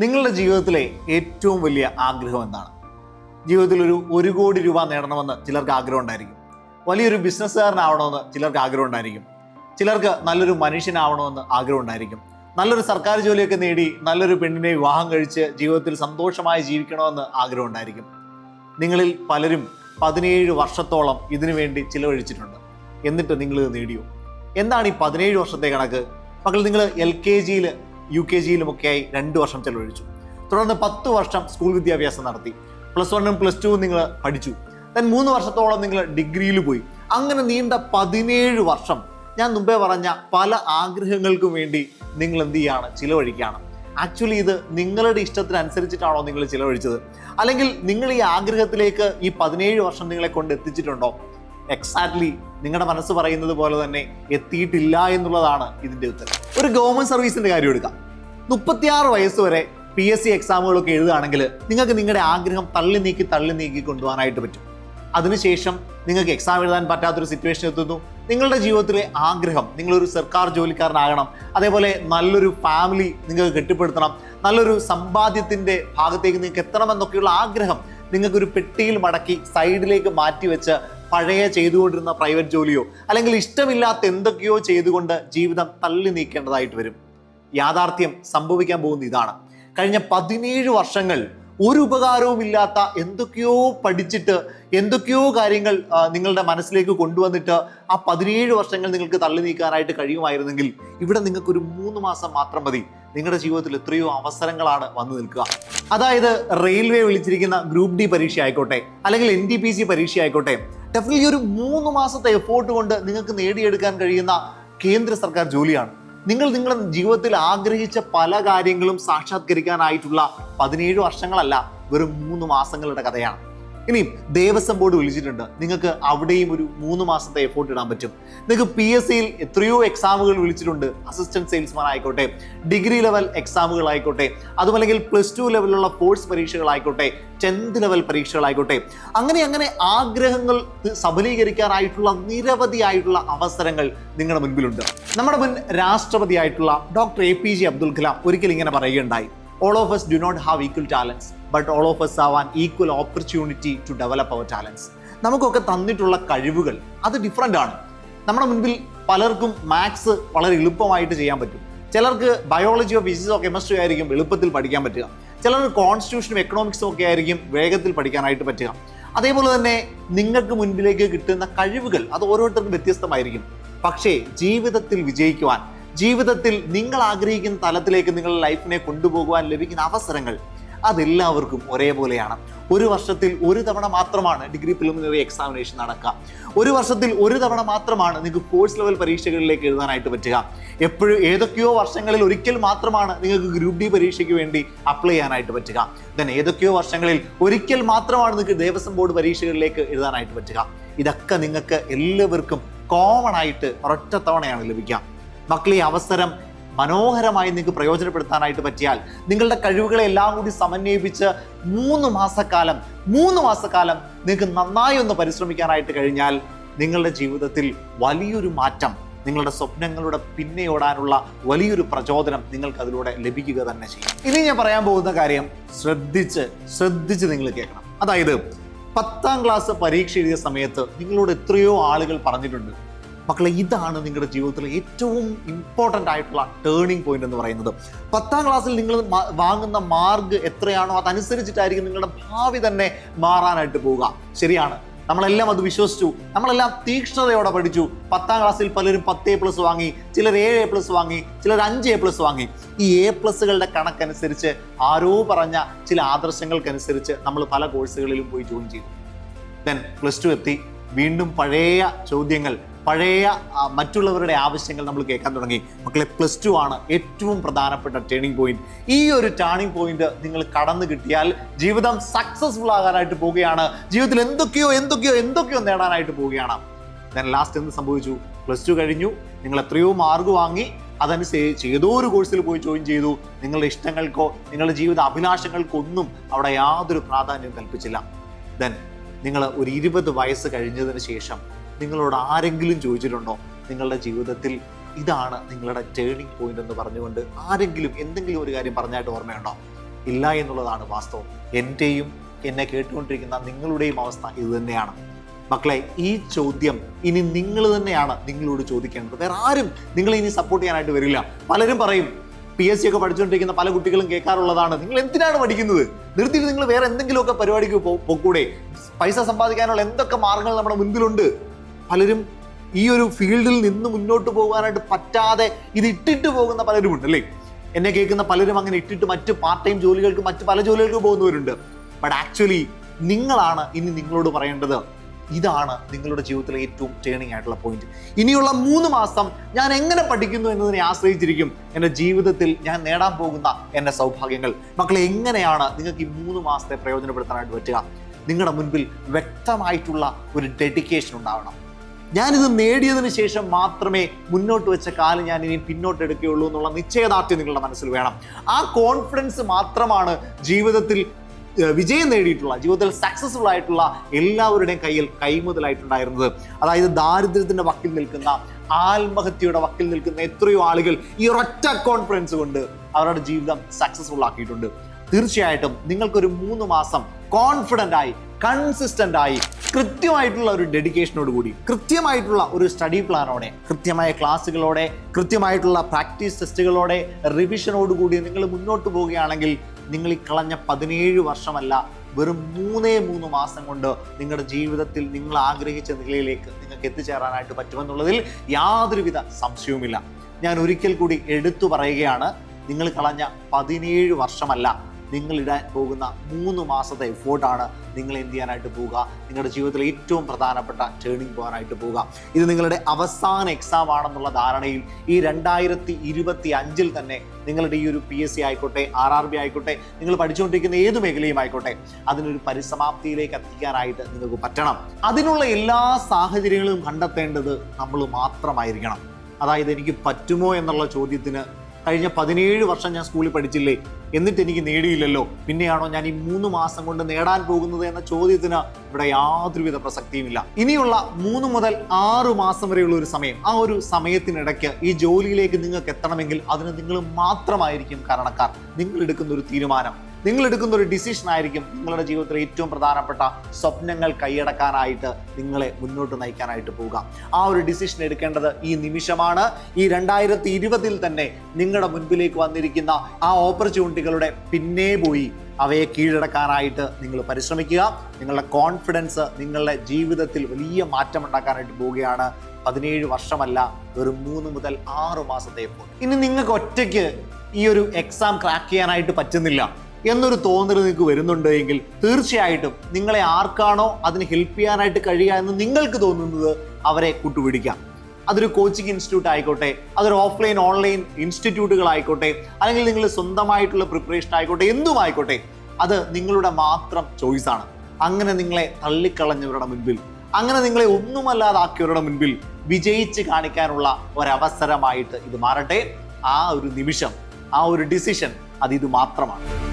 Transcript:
നിങ്ങളുടെ ജീവിതത്തിലെ ഏറ്റവും വലിയ ആഗ്രഹം എന്താണ്? ജീവിതത്തിൽ ഒരു ഒരു കോടി രൂപ നേടണമെന്ന് ചിലർക്ക് ആഗ്രഹം ഉണ്ടായിരിക്കും. വലിയൊരു ബിസിനസ്സുകാരനാവണമെന്ന് ചിലർക്ക് ആഗ്രഹം ഉണ്ടായിരിക്കും. ചിലർക്ക് നല്ലൊരു മനുഷ്യനാവണമെന്ന് ആഗ്രഹം ഉണ്ടായിരിക്കും. നല്ലൊരു സർക്കാർ ജോലിയൊക്കെ നേടി നല്ലൊരു പെണ്ണിനെ വിവാഹം കഴിച്ച് ജീവിതത്തിൽ സന്തോഷമായി ജീവിക്കണമെന്ന് ആഗ്രഹം ഉണ്ടായിരിക്കും. നിങ്ങളിൽ പലരും പതിനേഴ് വർഷത്തോളം ഇതിനു വേണ്ടി ചിലവഴിച്ചിട്ടുണ്ട്. എന്നിട്ട് നിങ്ങൾ നേടിയോ? എന്താണ് ഈ പതിനേഴ് വർഷത്തെ കണക്ക്? മക്കൾ നിങ്ങൾ എൽ കെ ജിയിൽ യു കെ ജിയിലുമൊക്കെയായി രണ്ട് വർഷം ചെലവഴിച്ചു. തുടർന്ന് പത്ത് വർഷം സ്കൂൾ വിദ്യാഭ്യാസം നടത്തി. പ്ലസ് വണ്ണും പ്ലസ് ടുവും നിങ്ങൾ പഠിച്ചു. ദെൻ മൂന്ന് വർഷത്തോളം നിങ്ങൾ ഡിഗ്രിയിൽ പോയി. അങ്ങനെ നീണ്ട പതിനേഴ് വർഷം ഞാൻ മുമ്പേ പറഞ്ഞ പല ആഗ്രഹങ്ങൾക്കും വേണ്ടി നിങ്ങൾ എന്ത് ചെയ്യാണ്? ചിലവഴിക്കുകയാണ്. ആക്ച്വലി ഇത് നിങ്ങളുടെ ഇഷ്ടത്തിനനുസരിച്ചിട്ടാണോ നിങ്ങൾ ചിലവഴിച്ചത്? അല്ലെങ്കിൽ നിങ്ങൾ ഈ ആഗ്രഹത്തിലേക്ക് ഈ പതിനേഴ് വർഷം നിങ്ങളെ കൊണ്ട് എത്തിച്ചിട്ടുണ്ടോ? എക്സാക്ട്ലി നിങ്ങളുടെ മനസ്സ് പറയുന്നത് പോലെ തന്നെ എത്തിയിട്ടില്ല എന്നുള്ളതാണ് ഇതിന്റെ ഉത്തരം. ഒരു ഗവൺമെന്റ് സർവീസിന്റെ കാര്യം എടുക്കാം. മുപ്പത്തിയാറ് വയസ്സ് വരെ പി എസ് സി എക്സാമുകളൊക്കെ എഴുതുകയാണെങ്കിൽ നിങ്ങൾക്ക് നിങ്ങളുടെ ആഗ്രഹം തള്ളി നീക്കി തള്ളി നീക്കി കൊണ്ടുപോകാനായിട്ട് പറ്റും. അതിനുശേഷം നിങ്ങൾക്ക് എക്സാം എഴുതാൻ പറ്റാത്തൊരു സിറ്റുവേഷൻ എത്തുന്നു. നിങ്ങളുടെ ജീവിതത്തിലെ ആഗ്രഹം നിങ്ങളൊരു സർക്കാർ ജോലിക്കാരനാകണം. അതേപോലെ നല്ലൊരു ഫാമിലി നിങ്ങൾക്ക് കെട്ടിപ്പടുത്തണം. നല്ലൊരു സമ്പാദ്യത്തിന്റെ ഭാഗത്തേക്ക് നിങ്ങൾക്ക് എത്തണമെന്നൊക്കെയുള്ള ആഗ്രഹം നിങ്ങൾക്കൊരു പെട്ടിയിൽ മടക്കി സൈഡിലേക്ക് മാറ്റിവെച്ച് പഴയ ചെയ്തുകൊണ്ടിരുന്ന പ്രൈവറ്റ് ജോലിയോ അല്ലെങ്കിൽ ഇഷ്ടമില്ലാത്ത എന്തൊക്കെയോ ചെയ്തുകൊണ്ട് ജീവിതം തള്ളി നീക്കേണ്ടതായിട്ട് വരും. യാഥാർത്ഥ്യം സംഭവിക്കാൻ പോകുന്ന ഇതാണ്. കഴിഞ്ഞ പതിനേഴ് വർഷങ്ങൾ ഒരു ഉപകാരവുമില്ലാത്ത എന്തൊക്കെയോ പഠിച്ചിട്ട് എന്തൊക്കെയോ കാര്യങ്ങൾ നിങ്ങളുടെ മനസ്സിലേക്ക് കൊണ്ടുവന്നിട്ട് ആ പതിനേഴ് വർഷങ്ങൾ നിങ്ങൾക്ക് തള്ളി നീക്കാനായിട്ട് കഴിയുമായിരുന്നെങ്കിൽ ഇവിടെ നിങ്ങൾക്കൊരു മൂന്ന് മാസം മാത്രം മതി. നിങ്ങളുടെ ജീവിതത്തിൽ എത്രയോ അവസരങ്ങളാണ് വന്നു നിൽക്കുക. അതായത് റെയിൽവേ വിളിച്ചിരിക്കുന്ന ഗ്രൂപ്പ് ഡി പരീക്ഷ ആയിക്കോട്ടെ അല്ലെങ്കിൽ എൻ ഡി പി സി പരീക്ഷ ആയിക്കോട്ടെ ഡെഫിനറ്റ്ലി ഒരു മൂന്ന് മാസത്തെ എഫോർട്ട് കൊണ്ട് നിങ്ങൾക്ക് നേടിയെടുക്കാൻ കഴിയുന്ന കേന്ദ്ര സർക്കാർ ജോലിയാണ്. നിങ്ങൾ നിങ്ങളുടെ ജീവിതത്തിൽ ആഗ്രഹിച്ച പല കാര്യങ്ങളും സാക്ഷാത്കരിക്കാനായിട്ടുള്ള പതിനേഴ് വർഷങ്ങളല്ല വെറും മൂന്ന് മാസങ്ങളുടെ കഥയാണ്. ഇനിയും ദേവസ്വം ബോർഡ് വിളിച്ചിട്ടുണ്ട്. നിങ്ങൾക്ക് അവിടെയും ഒരു മൂന്ന് മാസത്തെ എഫോർട്ട് ഇടാൻ പറ്റും. നിങ്ങൾക്ക് പി എസ് സിയിൽ എത്രയോ എക്സാമുകൾ വിളിച്ചിട്ടുണ്ട്. അസിസ്റ്റന്റ് സെയിൽസ്മാൻ ആയിക്കോട്ടെ ഡിഗ്രി ലെവൽ എക്സാമുകൾ ആയിക്കോട്ടെ അതുമല്ലെങ്കിൽ പ്ലസ് ടു ലെവലിലുള്ള കോഴ്സ് പരീക്ഷകളായിക്കോട്ടെ ടെൻത്ത് ലെവൽ പരീക്ഷകളായിക്കോട്ടെ അങ്ങനെ അങ്ങനെ ആഗ്രഹങ്ങൾ സഫലീകരിക്കാനായിട്ടുള്ള നിരവധി ആയിട്ടുള്ള അവസരങ്ങൾ നിങ്ങളുടെ മുൻപിലുണ്ട്. നമ്മുടെ മുൻ രാഷ്ട്രപതി ആയിട്ടുള്ള doctor A P J Abdul Kalam ഒരിക്കൽ ഇങ്ങനെ പറയുകയുണ്ടായി. All of us do not have equal talents but all of us have an equal opportunity to develop our talents നമുക്കൊക്കെ തന്നിട്ടുള്ള കഴിവുകൾ അത് ഡിഫറെന്റ് ആണ്. നമ്മുടെ മുൻപിൽ പലർക്കും മാത്സ് വളരെ എളുപ്പമായിട്ട് ചെയ്യാൻ പറ്റും. ചിലർക്ക് ബയോളജിയോ ഫിസിക്സോ കെമിസ്ട്രി ആയിരിക്കും എളുപ്പത്തിൽ പഠിക്കാൻ പറ്റുക. ചിലർക്ക് കോൺസ്റ്റിറ്റ്യൂഷനും എക്കണോമിക്സും ഒക്കെ ആയിരിക്കും വേഗത്തിൽ പഠിക്കാനായിട്ട് പറ്റുക. അതേപോലെ തന്നെ നിങ്ങൾക്ക് മുൻപിലേക്ക് കിട്ടുന്ന കഴിവുകൾ അത് ഓരോരുത്തർക്കും വ്യത്യസ്തമായിരിക്കും. പക്ഷേ ജീവിതത്തിൽ വിജയിക്കുവാൻ ജീവിതത്തിൽ നിങ്ങൾ ആഗ്രഹിക്കുന്ന തലത്തിലേക്ക് നിങ്ങളുടെ ലൈഫിനെ കൊണ്ടുപോകുവാൻ ലഭിക്കുന്ന അവസരങ്ങൾ അതെല്ലാവർക്കും ഒരേപോലെയാണ്. ഒരു വർഷത്തിൽ ഒരു തവണ മാത്രമാണ് ഡിഗ്രി പ്രിലിമിനറി എക്സാമിനേഷൻ നടക്കുക. ഒരു വർഷത്തിൽ ഒരു തവണ മാത്രമാണ് നിങ്ങൾക്ക് കോഴ്സ് ലെവൽ പരീക്ഷകളിലേക്ക് എഴുതാനായിട്ട് പറ്റുക. എപ്പോഴും ഏതൊക്കെയോ വർഷങ്ങളിൽ ഒരിക്കൽ മാത്രമാണ് നിങ്ങൾക്ക് ഗ്രൂപ്പ് ഡി പരീക്ഷയ്ക്ക് വേണ്ടി അപ്ലൈ ചെയ്യാനായിട്ട് പറ്റുക. ദെൻ ഏതൊക്കെയോ വർഷങ്ങളിൽ ഒരിക്കൽ മാത്രമാണ് നിങ്ങൾക്ക് ദേവസ്വം ബോർഡ് പരീക്ഷകളിലേക്ക് എഴുതാനായിട്ട് പറ്റുക. ഇതൊക്കെ നിങ്ങൾക്ക് എല്ലാവർക്കും കോമൺ ആയിട്ട് ഒരൊറ്റ തവണയാണ് ലഭിക്കുക. മക്കളെ അവസരം മനോഹരമായി നിങ്ങൾക്ക് പ്രയോജനപ്പെടുത്താനായിട്ട് പറ്റിയാൽ നിങ്ങളുടെ കഴിവുകളെ എല്ലാം കൂടി സമന്വയിപ്പിച്ച് മൂന്ന് മാസക്കാലം മൂന്ന് മാസക്കാലം നിങ്ങൾക്ക് നന്നായി ഒന്ന് പരിശ്രമിക്കാനായിട്ട് കഴിഞ്ഞാൽ നിങ്ങളുടെ ജീവിതത്തിൽ വലിയൊരു മാറ്റം നിങ്ങളുടെ സ്വപ്നങ്ങളുടെ പിന്നെ ഓടാനുള്ള വലിയൊരു പ്രചോദനം നിങ്ങൾക്ക് അതിലൂടെ ലഭിക്കുക തന്നെ ചെയ്യും. ഇനി ഞാൻ പറയാൻ പോകുന്ന കാര്യം ശ്രദ്ധിച്ച് ശ്രദ്ധിച്ച് നിങ്ങൾ കേൾക്കണം. അതായത് പത്താം ക്ലാസ് പരീക്ഷ എഴുതിയ സമയത്ത് നിങ്ങളോട് എത്രയോ ആളുകൾ പറഞ്ഞിട്ടുണ്ട്. മക്കളെ ഇതാണ് നിങ്ങളുടെ ജീവിതത്തിലെ ഏറ്റവും ഇമ്പോർട്ടന്റ് ആയിട്ടുള്ള ടേണിംഗ് പോയിന്റ് എന്ന് പറയുന്നത്. പത്താം ക്ലാസ്സിൽ നിങ്ങൾ വാങ്ങുന്ന മാർക്ക് എത്രയാണോ അതനുസരിച്ചിട്ടായിരിക്കും നിങ്ങളുടെ ഭാവി തന്നെ മാറാനായിട്ട് പോവുക. ശരിയാണ്. നമ്മളെല്ലാം അത് വിശ്വസിച്ചു. നമ്മളെല്ലാം തീക്ഷ്ണതയോടെ പഠിച്ചു. പത്താം ക്ലാസ്സിൽ പലരും പത്ത് എ പ്ലസ് വാങ്ങി ചിലർ ഏഴ് എ പ്ലസ് വാങ്ങി ചിലർ അഞ്ച് എ പ്ലസ് വാങ്ങി. ഈ എ പ്ലസ്സുകളുടെ കണക്കനുസരിച്ച് ആരോ പറഞ്ഞ ചില ആദർശങ്ങൾക്കനുസരിച്ച് നമ്മൾ പല കോഴ്സുകളിലും പോയി ജോയിൻ ചെയ്തു. ദെൻ പ്ലസ് ടു എത്തി. വീണ്ടും പഴയ ചോദ്യങ്ങൾ പഴയ മറ്റുള്ളവരുടെ ആവശ്യങ്ങൾ നമ്മൾ കേൾക്കാൻ തുടങ്ങി. മക്കളെ പ്ലസ് ടു ആണ് ഏറ്റവും പ്രധാനപ്പെട്ട ടേണിംഗ് പോയിന്റ് ഈ ഒരു ടേണിംഗ് പോയിന്റ് നിങ്ങൾ കടന്നു കിട്ടിയാൽ ജീവിതം സക്സസ്ഫുൾ ആകാനായിട്ട് പോവുകയാണ്. ജീവിതത്തിൽ എന്തൊക്കെയോ എന്തൊക്കെയോ എന്തൊക്കെയോ നേടാനായിട്ട് പോവുകയാണ്. ഞാൻ ലാസ്റ്റ് എന്ത് സംഭവിച്ചു? പ്ലസ് ടു കഴിഞ്ഞു. നിങ്ങൾ എത്രയോ മാർക്ക് വാങ്ങി അതനുസരിച്ച് ഏതോ ഒരു കോഴ്സിൽ പോയി ജോയിൻ ചെയ്തു. നിങ്ങളുടെ ഇഷ്ടങ്ങൾക്കോ നിങ്ങളുടെ ജീവിത അഭിലാഷങ്ങൾക്കോ ഒന്നും അവിടെ യാതൊരു പ്രാധാന്യം കൽപ്പിച്ചില്ല. ദെൻ നിങ്ങൾ ഒരു ഇരുപത് വയസ്സ് കഴിഞ്ഞതിന് ശേഷം നിങ്ങളോട് ആരെങ്കിലും ചോദിച്ചിട്ടുണ്ടോ? നിങ്ങളുടെ ജീവിതത്തിൽ ഇതാണ് നിങ്ങളുടെ ടേണിംഗ് പോയിന്റ് എന്ന് പറഞ്ഞുകൊണ്ട് ആരെങ്കിലും എന്തെങ്കിലും ഒരു കാര്യം പറഞ്ഞായിട്ട് ഓർമ്മയുണ്ടോ? ഇല്ല എന്നുള്ളതാണ് വാസ്തവം. എന്റെയും എന്നെ കേട്ടുകൊണ്ടിരിക്കുന്ന നിങ്ങളുടെയും അവസ്ഥ ഇത് തന്നെയാണ്. മക്കളെ ഈ ചോദ്യം ഇനി നിങ്ങൾ തന്നെയാണ് നിങ്ങളോട് ചോദിക്കേണ്ടത്. വേറെ ആരും നിങ്ങളെ ഇനി സപ്പോർട്ട് ചെയ്യാനായിട്ട് വരില്ല. പലരും പറയും പി എസ് സി ഒക്കെ പഠിച്ചുകൊണ്ടിരിക്കുന്ന പല കുട്ടികളും കേൾക്കാറുള്ളതാണ്. നിങ്ങൾ എന്തിനാണ് പഠിക്കുന്നത്? നിർത്തിയിട്ട് നിങ്ങൾ വേറെ എന്തെങ്കിലുമൊക്കെ പരിപാടിക്ക് പോക്കൂടെ? പൈസ സമ്പാദിക്കാനുള്ള എന്തൊക്കെ മാർഗങ്ങൾ നമ്മുടെ മുൻപിലുണ്ട്? പലരും ഈ ഒരു ഫീൽഡിൽ നിന്ന് മുന്നോട്ട് പോകാനായിട്ട് പറ്റാതെ ഇത് ഇട്ടിട്ട് പോകുന്ന പലരുമുണ്ട് അല്ലേ? എന്നെ കേൾക്കുന്ന പലരും അങ്ങനെ ഇട്ടിട്ട് മറ്റ് പാർട്ട് ടൈം ജോലികൾക്ക് മറ്റ് പല ജോലികൾക്ക് പോകുന്നവരുണ്ട്. ബട്ട് ആക്ച്വലി നിങ്ങളാണ് ഇനി നിങ്ങളോട് പറയേണ്ടത്. ഇതാണ് നിങ്ങളുടെ ജീവിതത്തിലെ ഏറ്റവും ടേണിംഗ് ആയിട്ടുള്ള പോയിന്റ് ഇനിയുള്ള മൂന്ന് മാസം ഞാൻ എങ്ങനെ പഠിക്കുന്നു എന്നതിനെ ആശ്രയിച്ചിരിക്കും. എന്റെ ജീവിതത്തിൽ ഞാൻ നേടാൻ പോകുന്ന എന്റെ സൗഭാഗ്യങ്ങൾ. മക്കളെ എങ്ങനെയാണ് നിങ്ങൾക്ക് ഈ മൂന്ന് മാസത്തെ പ്രയോജനപ്പെടുത്താനായിട്ട് പറ്റുക? നിങ്ങളുടെ മുൻപിൽ വ്യക്തമായിട്ടുള്ള ഒരു ഡെഡിക്കേഷൻ ഉണ്ടാവണം. ഞാനിത് നേടിയതിന് ശേഷം മാത്രമേ മുന്നോട്ട് വെച്ച കാലം ഞാൻ ഇനി പിന്നോട്ട് എടുക്കുകയുള്ളൂ എന്നുള്ള നിശ്ചയദാർഢ്യം നിങ്ങളുടെ മനസ്സിൽ വേണം. ആ കോൺഫിഡൻസ് മാത്രമാണ് ജീവിതത്തിൽ വിജയം നേടിയിട്ടുള്ള ജീവിതത്തിൽ സക്സസ്ഫുൾ ആയിട്ടുള്ള എല്ലാവരുടെയും കയ്യിൽ കൈമുതലായിട്ടുണ്ടായിരുന്നത്. അതായത് ദാരിദ്ര്യത്തിന്റെ വക്കിൽ നിൽക്കുന്ന ആത്മഹത്യയുടെ വക്കിൽ നിൽക്കുന്ന എത്രയോ ആളുകൾ ഈ ഒരൊറ്റ കോൺഫിഡൻസ് കൊണ്ട് അവരുടെ ജീവിതം സക്സസ്ഫുൾ ആക്കിയിട്ടുണ്ട്. തീർച്ചയായിട്ടും നിങ്ങൾക്കൊരു മൂന്ന് മാസം കോൺഫിഡന്റ് ആയി കൺസിസ്റ്റന്റ് ആയി കൃത്യമായിട്ടുള്ള ഒരു ഡെഡിക്കേഷനോട് കൂടി കൃത്യമായിട്ടുള്ള ഒരു സ്റ്റഡി പ്ലാനോടെ കൃത്യമായ ക്ലാസ്സുകളോടെ കൃത്യമായിട്ടുള്ള പ്രാക്ടീസ് ടെസ്റ്റുകളോടെ റിവിഷനോട് കൂടി നിങ്ങൾ മുന്നോട്ട് പോവുകയാണെങ്കിൽ നിങ്ങൾ ഈ കളഞ്ഞ പതിനേഴ് വർഷമല്ല വെറും മൂന്നേ മൂന്ന് മാസം കൊണ്ട് നിങ്ങളുടെ ജീവിതത്തിൽ നിങ്ങൾ ആഗ്രഹിച്ച നിലയിലേക്ക് നിങ്ങൾക്ക് എത്തിച്ചേരാനായിട്ട് പറ്റുമെന്നുള്ളതിൽ യാതൊരുവിധ സംശയവുമില്ല. ഞാൻ ഒരിക്കൽ കൂടി എടുത്തു പറയുകയാണ് നിങ്ങൾ കളഞ്ഞ പതിനേഴ് വർഷമല്ല നിങ്ങൾ ഇടാൻ പോകുന്ന മൂന്ന് മാസത്തെ എഫോർട്ടാണ് നിങ്ങൾ എന്ത് ചെയ്യാനായിട്ട് പോവുക നിങ്ങളുടെ ജീവിതത്തിലെ ഏറ്റവും പ്രധാനപ്പെട്ട ടേണിംഗ് പോകാനായിട്ട് പോവുക ഇത് നിങ്ങളുടെ അവസാന എക്സാം ആണെന്നുള്ള ധാരണയിൽ ഈ രണ്ടായിരത്തി ഇരുപത്തി അഞ്ചിൽ തന്നെ നിങ്ങളുടെ ഈ ഒരു പി എസ് സി ആയിക്കോട്ടെ ആർ ആർ ബി ആയിക്കോട്ടെ നിങ്ങൾ പഠിച്ചുകൊണ്ടിരിക്കുന്ന ഏത് മേഖലയും ആയിക്കോട്ടെ അതിനൊരു പരിസമാപ്തിയിലേക്ക് എത്തിക്കാനായിട്ട് നിങ്ങൾക്ക് പറ്റണം. അതിനുള്ള എല്ലാ സാഹചര്യങ്ങളും കണ്ടെത്തേണ്ടത് നമ്മൾ മാത്രമായിരിക്കണം. അതായത് എനിക്ക് പറ്റുമോ എന്നുള്ള ചോദ്യത്തിന് കഴിഞ്ഞ പതിനേഴ് വർഷം ഞാൻ സ്കൂളിൽ പഠിച്ചില്ലേ എന്നിട്ട് എനിക്ക് നേടിയില്ലല്ലോ. പിന്നെയാണോ ഞാൻ ഈ മൂന്ന് മാസം കൊണ്ട് നേടാൻ പോകുന്നത് എന്ന ചോദ്യത്തിന് ഇവിടെ യാതൊരുവിധ പ്രസക്തിയുമില്ല. ഇനിയുള്ള മൂന്ന് മുതൽ ആറ് മാസം വരെയുള്ള ഒരു സമയം ആ ഒരു സമയത്തിനിടയ്ക്ക് ഈ ജോലിയിലേക്ക് നിങ്ങൾക്ക് എത്തണമെങ്കിൽ അതിന് നിങ്ങൾ മാത്രമായിരിക്കും കാരണക്കാർ. നിങ്ങൾ എടുക്കുന്ന ഒരു തീരുമാനം. നിങ്ങൾ എടുക്കുന്ന ഒരു ഡിസിഷൻ ആയിരിക്കും നിങ്ങളുടെ ജീവിതത്തിലെ ഏറ്റവും പ്രധാനപ്പെട്ട സ്വപ്നങ്ങൾ കൈയടക്കാനായിട്ട് നിങ്ങളെ മുന്നോട്ട് നയിക്കാനായിട്ട് പോവുക. ആ ഒരു ഡിസിഷൻ എടുക്കേണ്ടത് ഈ നിമിഷമാണ്. ഈ രണ്ടായിരത്തി ഇരുപതിൽ തന്നെ നിങ്ങളുടെ മുൻപിലേക്ക് വന്നിരിക്കുന്ന ആ ഓപ്പർച്യൂണിറ്റികളുടെ പിന്നേ പോയി അവയെ കീഴടക്കാനായിട്ട് നിങ്ങൾ പരിശ്രമിക്കുക. നിങ്ങളുടെ കോൺഫിഡൻസ് നിങ്ങളുടെ ജീവിതത്തിൽ വലിയ മാറ്റം ഉണ്ടാക്കാനായിട്ട് പോവുകയാണ്. പതിനേഴ് വർഷമല്ല ഒരു മൂന്ന് മുതൽ ആറ് മാസത്തെ. ഇനി നിങ്ങൾക്ക് ഒറ്റയ്ക്ക് ഈ ഒരു എക്സാം ക്രാക്ക് ചെയ്യാനായിട്ട് പറ്റുന്നില്ല. എന്നൊരു തോന്നൽ നിങ്ങൾക്ക് വരുന്നുണ്ട് എങ്കിൽ തീർച്ചയായിട്ടും നിങ്ങളെ ആർക്കാണോ അതിന് ഹെൽപ്പ് ചെയ്യാനായിട്ട് കഴിയുക എന്ന് നിങ്ങൾക്ക് തോന്നുന്നത് അവരെ കൂട്ടുപിടിക്കാം. അതൊരു കോച്ചിങ് ഇൻസ്റ്റിറ്റ്യൂട്ട് ആയിക്കോട്ടെ അതൊരു ഓഫ്ലൈൻ ഓൺലൈൻ ഇൻസ്റ്റിറ്റ്യൂട്ടുകൾ ആയിക്കോട്ടെ അല്ലെങ്കിൽ നിങ്ങൾ സ്വന്തമായിട്ടുള്ള പ്രിപ്പറേഷൻ ആയിക്കോട്ടെ എന്തും ആയിക്കോട്ടെ അത് നിങ്ങളുടെ മാത്രം ചോയ്സാണ് അങ്ങനെ നിങ്ങളെ തള്ളിക്കളഞ്ഞവരുടെ മുൻപിൽ അങ്ങനെ നിങ്ങളെ ഒന്നുമല്ലാതാക്കിയവരുടെ മുൻപിൽ വിജയിച്ച് കാണിക്കാനുള്ള ഒരവസരമായിട്ട് ഇത് മാറട്ടെ. ആ ഒരു നിമിഷം ആ ഒരു ഡിസിഷൻ അത് ഇത് മാത്രമാണ്.